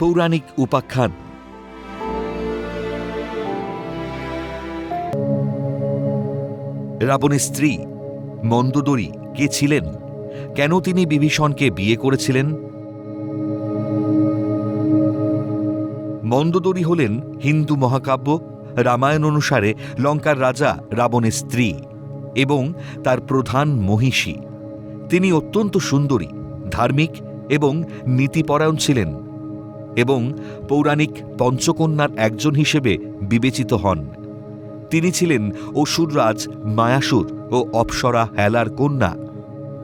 পৌরাণিক উপাখ্যান। রাবণের স্ত্রী মন্দোদরী কে ছিলেন? কেন তিনি বিভীষণকে বিয়ে করেছিলেন? মন্দোদরী হলেন হিন্দু মহাকাব্য রামায়ণ অনুসারে লঙ্কার রাজা রাবণের স্ত্রী এবং তার প্রধান মহিষী। তিনি অত্যন্ত সুন্দরী, ধার্মিক এবং নীতিপরায়ণ ছিলেন। এবং পৌরাণিক পঞ্চকন্যার একজন হিসেবে বিবেচিত হন। তিনি ছিলেন অসুররাজ মায়াসুর ও অপ্সরা হেলার কন্যা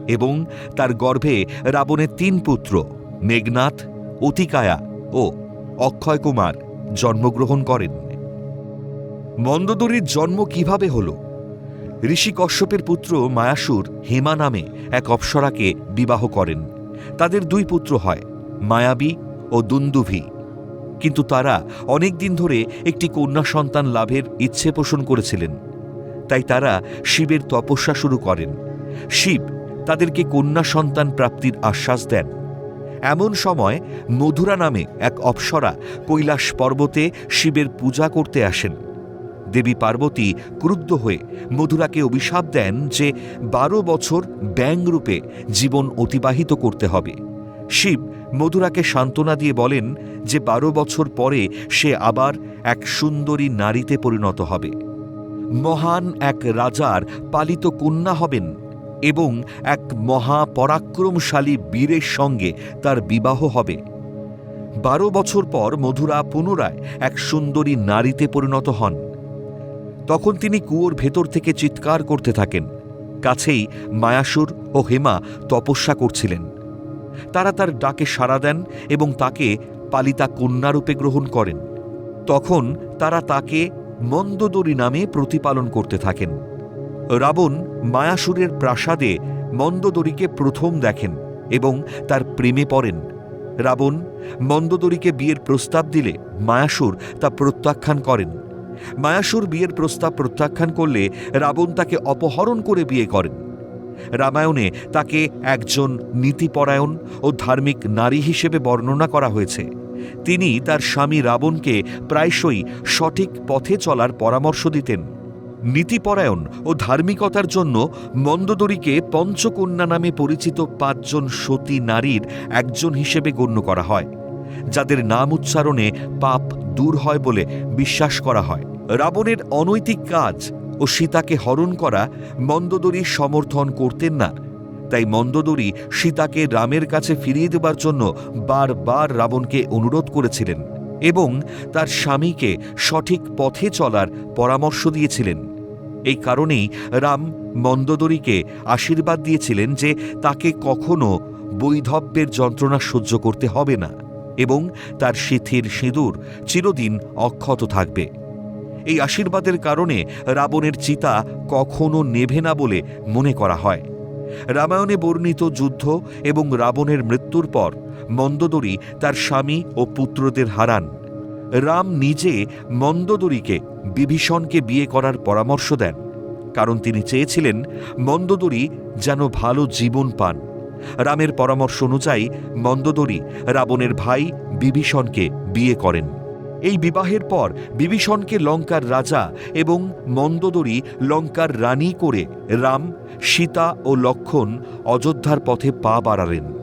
এবং তার গর্ভে রাবণের তিন পুত্র, মেঘনাথ, অতিকায়া ও অক্ষয় কুমার জন্মগ্রহণ করেন। মন্দোদরীর জন্ম কীভাবে হল? ঋষি কশ্যপের পুত্র মায়াসুর হেমা নামে এক অপ্সরাকে বিবাহ করেন। তাদের দুই পুত্র হয়, মায়াবী ও দুন্দুভি। কিন্তু তারা অনেক দিন ধরে একটি কন্যা সন্তান লাভের ইচ্ছে পোষণ করেছিলেন। তাই তারা শিবের তপস্যা শুরু করেন। শিব তাদেরকে কন্যা সন্তান প্রাপ্তির আশ্বাস দেন। এমন সময় মধুরা নামে এক অপ্সরা কৈলাস পর্বতে শিবের পূজা করতে আসেন। দেবী পার্বতী ক্রুদ্ধ হয়ে মধুরাকে অভিশাপ দেন যে বারো বছর ব্যাংরূপে জীবন অতিবাহিত করতে হবে। শিব মধুরাকে সান্ত্বনা দিয়ে বলেন যে বারো বছর পরে সে আবার এক সুন্দরী নারীতে পরিণত হবে। মহান এক রাজার পালিত কন্যা হবেন এবং এক মহাপরাক্রমশালী বীরের সঙ্গে তার বিবাহ হবে। বারো বছর পর মধুরা পুনরায় এক সুন্দরী নারীতে পরিণত হন। তখন তিনি কুয়োর ভেতর থেকে চিৎকার করতে থাকেন। কাছেই মায়াসুর ও হেমা তপস্যা করছিলেন। তারা তার ডাকে সাড়া দেন এবং তাকে পালিতা কন্যারূপে গ্রহণ করেন। তখন তারা তাকে মন্দোদরী নামে প্রতিপালন করতে থাকেন। রাবণ মায়াসুরের প্রাসাদে মন্দোদরীকে প্রথম দেখেন এবং তার প্রেমে পড়েন। রাবণ মন্দোদরীকে বিয়ের প্রস্তাব দিলে মায়াসুর তা প্রত্যাখ্যান করেন। মায়াসুর বিয়ের প্রস্তাব প্রত্যাখ্যান করলে রাবণ তাকে অপহরণ করে বিয়ে করেন। রামায়ণে তাকে একজন নীতিপরায়ণ ও ধার্মিক নারী হিসেবে বর্ণনা করা হয়েছে। তিনি তার স্বামী রাবণকে প্রায়শই সঠিক পথে চলার পরামর্শ দিতেন। নীতিপরায়ণ ও ধার্মিকতার জন্য মন্দোদরীকে পঞ্চকন্যা নামে পরিচিত পাঁচজন সতী নারীর একজন হিসেবে গণ্য করা হয়, যাদের নাম উচ্চারণে পাপ দূর হয় বলে বিশ্বাস করা হয়। রাবণের অনৈতিক কাজ ও সীতাকে হরণ করা মন্দোদরী সমর্থন করতেন না। তাই মন্দোদরী সীতাকে রামের কাছে ফিরিয়ে দেবার জন্য বারবার রাবণকে অনুরোধ করেছিলেন এবং তার স্বামীকে সঠিক পথে চলার পরামর্শ দিয়েছিলেন। এই কারণেই রাম মন্দোদরীকে আশীর্বাদ দিয়েছিলেন যে তাকে কখনো বৈধব্যের যন্ত্রণা সহ্য করতে হবে না এবং তার সিথির সিঁদুর চিরদিন অক্ষত থাকবে। এই আশীর্বাদের কারণে রাবণের চিতা কখনো নেভে না বলে মনে করা হয়। রামায়ণে বর্ণিত যুদ্ধ এবং রাবণের মৃত্যুর পর মন্দোদরী তার স্বামী ও পুত্রদের হারান। রাম নিজে মন্দোদরীকে, বিভীষণকে বিয়ে করার পরামর্শ দেন, কারণ তিনি চেয়েছিলেন মন্দোদরী যেন ভালো জীবন পান। রামের পরামর্শ অনুযায়ী মন্দোদরী রাবণের ভাই বিভীষণকে বিয়ে করেন। এই বিবাহের পর বিভীষণকে লঙ্কার রাজা এবং মন্দোদরী লঙ্কার রানী করে রাম, সীতা ও লক্ষণ অযোধ্যার পথে পা বাড়ালেন।